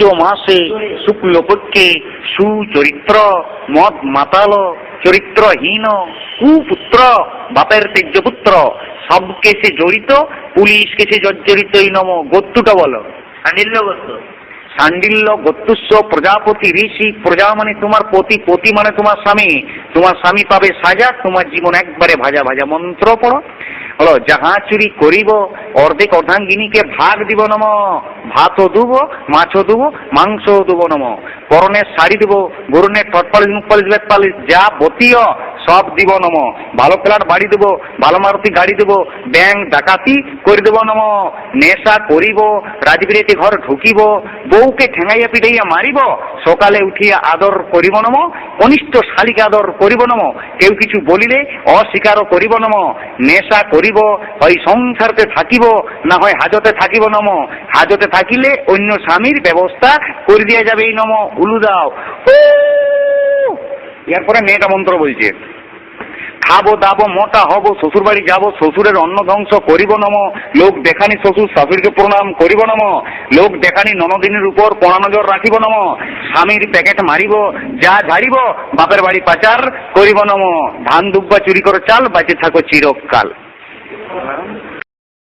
মাসে শুক্লপক্ষে সুচরিত্র মদ মাতাল চরিত্রহীন কুপুত্র বাপের তেজ্যপুত্র সব কেসে জড়িত পুলিশ কেসে জর্জরিত এই নম গোত্তুটা বলো সান্ডিল্য গোত্র সান্ডিল্য গোত্তুস্ব প্রজাপতি ঋষি প্রজা মানে তোমার পতি পতি মানে তোমার স্বামী। তোমার স্বামী পাবে সাজা তোমার জীবন একবারে ভাজা ভাজা মন্ত্র পড়ো। হলো যাহা চুরি করিব, অর্ধেক অর্ধাঙ্গিনীকে ভাগ দিব নম, ভাতও দুব, মাছও দুব, মাংসও দুব নম। পরনের শাড়ি দিব গরুনের টটপালিশ মুখ পালিশ পালিশ যা বতীয় সব দিব নম। ভালো প্লাট বাড়ি দেবো, ভালো মারুতি গাড়ি দেবো ব্যাংক ডাকাতি করে দেবো নম। নেশা করিব রাজবিরেতে ঘর ঢুকিব, বউকে ঠেঙাইয়া পিটাইয়া মারিব, সকালে উঠিয়া আদর করিব নম কনিষ্ঠ শালিকে আদর করিব নম। কেউ কিছু বলিলে অস্বীকারও করিব নম। নেশা করিব, হয় সংসারতে থাকিব, না হয় হাজতে থাকিব নম। হাজতে থাকিলে অন্য স্বামীর ব্যবস্থা করে দিয়া যাবে এই নম। উলু দাও। ও! এরপরে মেয়েটা মন্ত্র বলছে, খাব, দাবো, মোটা হব শ্বশুর বাড়ি যাব, শ্বশুরের অন্ন ধ্বংস করিব নম, লোক দেখানি শ্বশুর শাশুড়িকে প্রণাম করিব নম, লোক দেখানি ননদিনের উপর পড়া নজর রাখিব নম, স্বামীর প্যাকেট মারিব, যা ঝাড়িব, বাপের বাড়ি পাচার করিব নম, ধান দুব্বা চুরি করে চাল, বাঁচে থাকো চিরকাল।